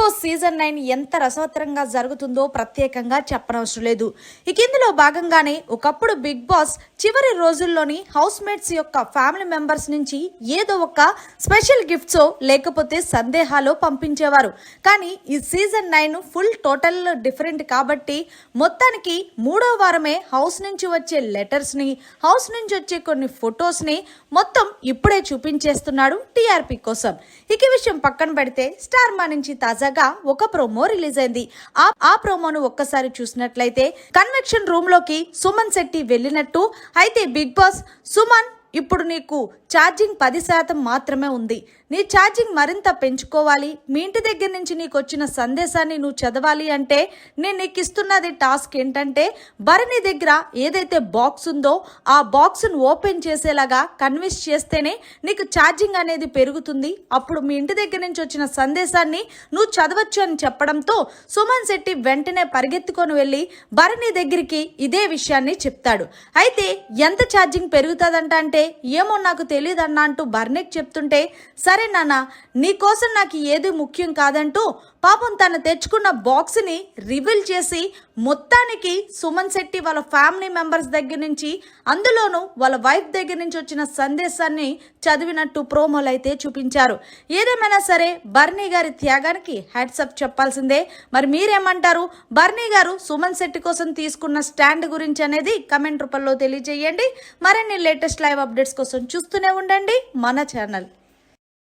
Boss season nine ఎంత రసవత్తరంగా జరుగుతుందో ప్రత్యేకంగా చెప్పనవసరం లేదు. ఇక ఇందులో భాగంగానే ఒకప్పుడు బిగ్ బాస్ చివరి రోజుల్లోని హౌస్ మేట్స్ యొక్క ఫ్యామిలీ మెంబర్స్ నుంచి ఏదో ఒక స్పెషల్ గిఫ్ట్స్ లేకపోతే సందేహాలు పంపించేవారు. కానీ ఈ season nine full total different కాబట్టి మొత్తానికి మూడో వారమే హౌస్ నుంచి వచ్చే లెటర్స్ని హౌస్ నుంచి వచ్చే కొన్ని ఫొటోస్ని మొత్తం ఇప్పుడే చూపించేస్తున్నాడు టీఆర్పీ కోసం. ఇక విషయం పక్కన పెడితే స్టార్ మా నుంచి తాజాగా ఒక ప్రోమో రిలీజ్ అయింది ఆ ఆ ప్రోమోను ఒక్కసారి చూసినట్లయితే కన్వెక్షన్ రూమ్లోకి సుమన్ శెట్టి వెళ్ళినట్టు అయితే బిగ్ బాస్ సుమన్ ఇప్పుడు నీకు ఛార్జింగ్ పది శాతం మాత్రమే ఉంది. నీ ఛార్జింగ్ మరింత పెంచుకోవాలి. మీ ఇంటి దగ్గర నుంచి నీకు వచ్చిన సందేశాన్ని నువ్వు చదవాలి అంటే నేను నీకు ఇస్తున్నది టాస్క్ ఏంటంటే భరణి దగ్గర ఏదైతే బాక్స్ ఉందో ఆ బాక్స్ను ఓపెన్ చేసేలాగా కన్విన్స్ చేస్తేనే నీకు ఛార్జింగ్ అనేది పెరుగుతుంది. అప్పుడు మీ ఇంటి దగ్గర నుంచి వచ్చిన సందేశాన్ని నువ్వు చదవచ్చు అని చెప్పడంతో సుమన్ శెట్టి వెంటనే పరిగెత్తుకొని వెళ్ళి భరణి దగ్గరికి ఇదే విషయాన్ని చెప్తాడు. అయితే ఎంత ఛార్జింగ్ పెరుగుతుందంట అంటే ఏమో నాకు తెలియదు అంటూ బర్నెక్ చెప్తుంటే సరే నాన్న నీకోసం నాకు ఏది ముఖ్యం కాదంటూ పాపం తను తెచ్చుకున్న బాక్స్ని రివీల్ చేసి మొత్తానికి సుమన్ శెట్టి వాళ్ళ ఫ్యామిలీ మెంబర్స్ దగ్గర నుంచి అందులోనూ వాళ్ళ వైఫ్ దగ్గర నుంచి వచ్చిన సందేశాన్ని చదివినట్టు ప్రోమోలు అయితే చూపించారు. ఏదేమైనా సరే బర్నీ గారి త్యాగానికి హ్యాట్సప్ చెప్పాల్సిందే. మరి మీరేమంటారు? బర్నీ గారు సుమన్ శెట్టి కోసం తీసుకున్న స్టాండ్ గురించి అనేది కమెంట్ రూపంలో తెలియజేయండి. మరిన్ని లేటెస్ట్ లైవ్ అప్డేట్స్ కోసం చూస్తూనే ఉండండి మన ఛానల్.